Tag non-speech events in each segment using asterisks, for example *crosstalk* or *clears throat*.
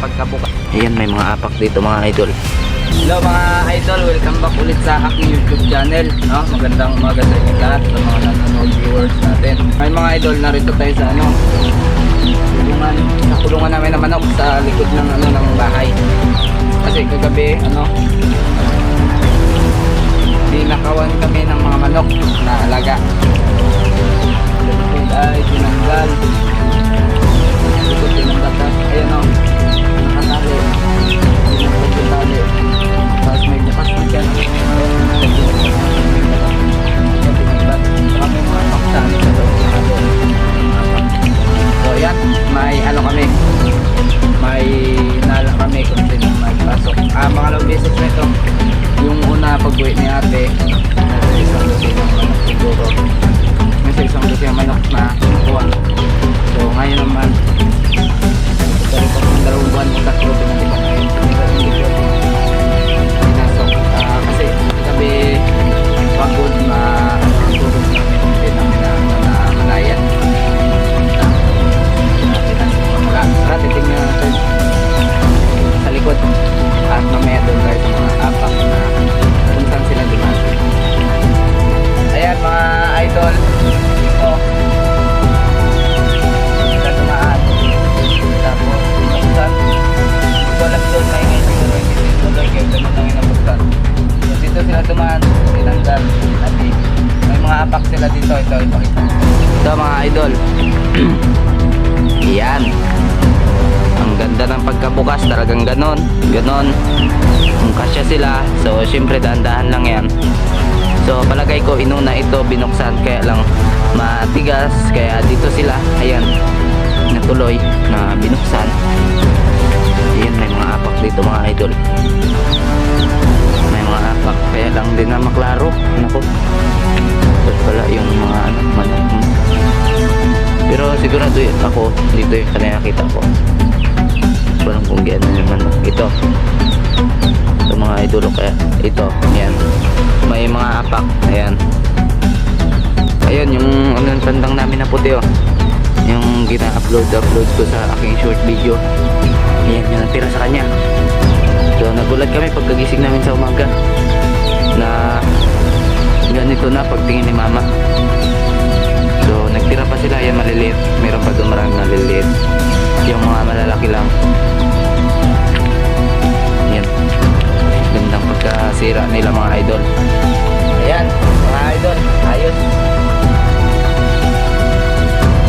pagkabuka. Ayan, may mga apak dito mga idol. Hello mga idol, welcome back ulit sa aking YouTube channel. No? Magandang umaga sa inyo lahat, sa mga nanonood viewers natin. May mga idol, narito tayo sa ano, kulungan, sa kulungan namin ng manok sa likod ng ano ng bahay. Kasi kagabi, ano, dinakawan kami ng mga manok na alaga. Tinanggal. At may mga apak sila dito. Ito, ipakita. Ito mga idol. *clears throat* Yan. Ang ganda ng pagkabukas, talagang ganon, ganon. Kung kasya sila, so syempre dahan-dahan lang yan. So palagay ko inuna ito binuksan kaya lang matigas kaya dito sila ayan natuloy na binuksan ayan may mga apak dito mga idol lang din na maklaro. Nako pala yung mga ano manok pero sigurado ako dito yung kanina nakita ko. Walang kung gaano yung manok ito. Ito mga idol. Kaya ito. Yan may mga apak. Ayan. Ayun yung ano yung tandang namin na puti oh. Yung gina-upload upload ko sa aking short video. Ayan yung natira sa kanya. So nagulat kami pagkagising namin sa umaga na ganito na pagtingin ni mama. So nagtira pa sila yan maliliit. Meron pa doon maliliit. Yung mga malalaki lang. Yan. Gandang pagkasira nila mga idol. Ayan mga idol. Ayos.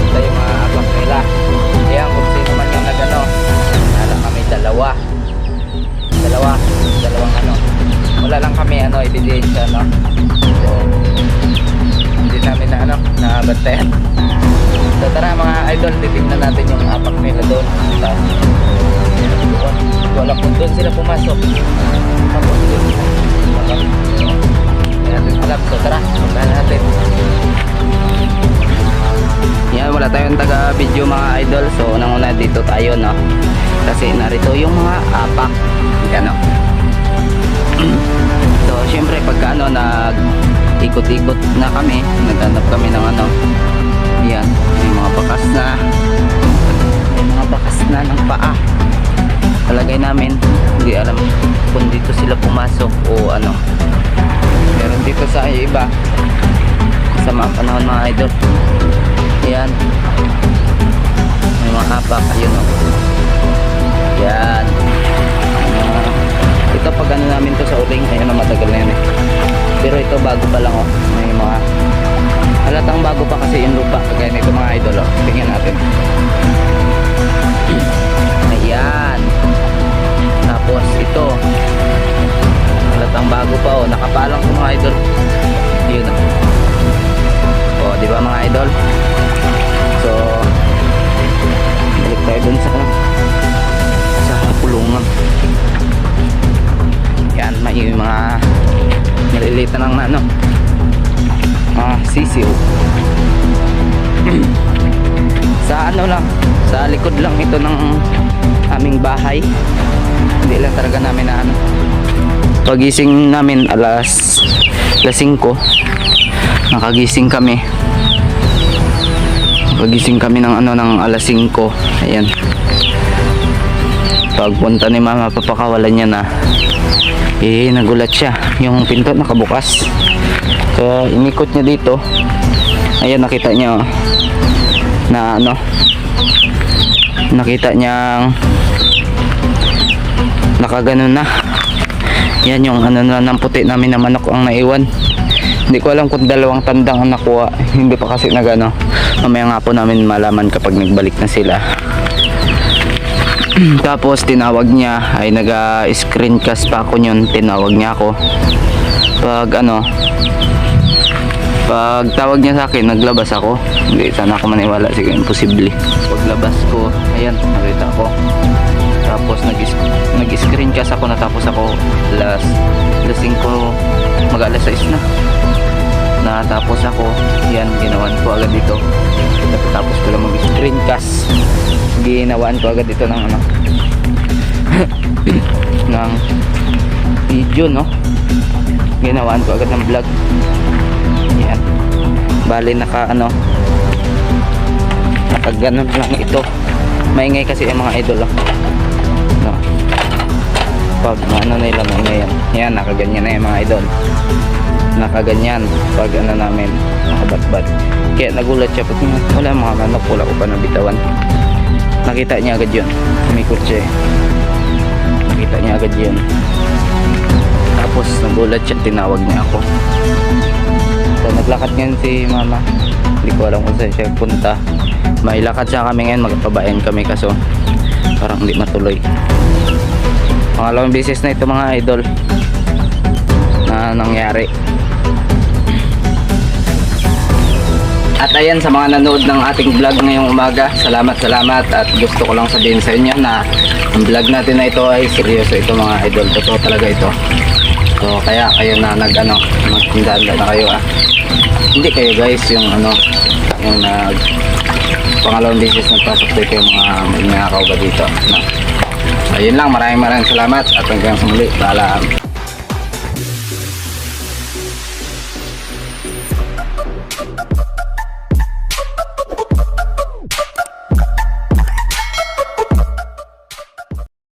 Ito yung mga abak nila. Ayan kung sino man yung nagano. Nala kami dalawa. Dalawa. Dalawang ano wala lang kami ano ebidensya no? So hindi namin na ano nabantayan so tara mga idol titignan natin yung apak nila doon. Sa doon wala kung doon sila pumasok. Tapos natin alam. So tara puntahan natin. Yan wala tayong taga video mga idol. So unang una dito tayo no? Kasi narito yung mga apak. Yan so syempre pagka ano nag ikot-ikot na kami naghanap kami ng ano yan may mga bakas na may mga bakas na ng paa. Palagay namin hindi alam kung dito sila pumasok o ano. Meron dito sa iba sa mga panahon mga idol. Yan ano? Ah sisiw. *clears throat* Sa ano lang sa likod lang ito ng aming bahay. Hindi lang talaga namin na ano. Pagising namin alas alas 5 nakagising kami. Pagising kami ng ano ng alas 5 ayan. Pagpunta ni mama, papakawalan niya na. Eh, nagulat siya. Yung pinto nakabukas. Kaya inikot niya dito. Ayan, nakita niya oh, na ano. Nakita niyang nakaganon na. Yan yung ano na ng puti namin na manok ang naiwan. Hindi ko alam kung dalawang tandang ang nakuha. Hindi pa kasi nagano. Mamaya nga po namin malaman kapag nagbalik na sila. *clears throat* Tapos tinawag niya ay naga-screencast pa ako yun. Tinawag niya ako. Pag ano, pag tawag niya sa akin, naglabas ako. Hindi sana ako maniwala. Sige, imposible. Paglabas ko, ayan, nakita ko. Tapos nag nag-screencast ako natapos ako last lasing ko mag alas 6 na natapos ako yan ginawan ko agad dito tapos ko lang mag-screencast ginawaan ko agad dito ng ano *clears throat* ng video no? Ginawaan ko agad ng vlog. Yan bali naka ano naka ganun lang ito. Maingay kasi yung mga idol oh. no pag ano nila maingay yan. Yan nakaganyan na yung mga idol. Nakaganyan pag ano namin nakabatbat. Kaya nagulat siya pag wala mga manok? Wala ko pa nabitawan nakita niya agad yun. Siya eh. nakita niya agad yun. Tapos nagulat siya. Tinawag niya ako. So naglakad ngayon si mama. Hindi ko alam kung saan siya punta. May lakad siya kami ngayon. Magpabain kami kaso parang hindi matuloy. Pangalawang beses na ito mga idol na nangyari At ayan sa mga nanood ng ating vlog ngayong umaga, salamat salamat at gusto ko lang sabihin sa inyo na ang vlog natin na ito ay seryoso ito mga idol. Totoo talaga ito. So kaya kayo na nag ano, magtindaan na kayo ah. Hindi kayo guys yung ano, yung nag pangalawang beses nagpasok dito yung mga magnakaw ba dito. No? Ayun lang, maraming maraming salamat at hanggang sa muli. Paalam.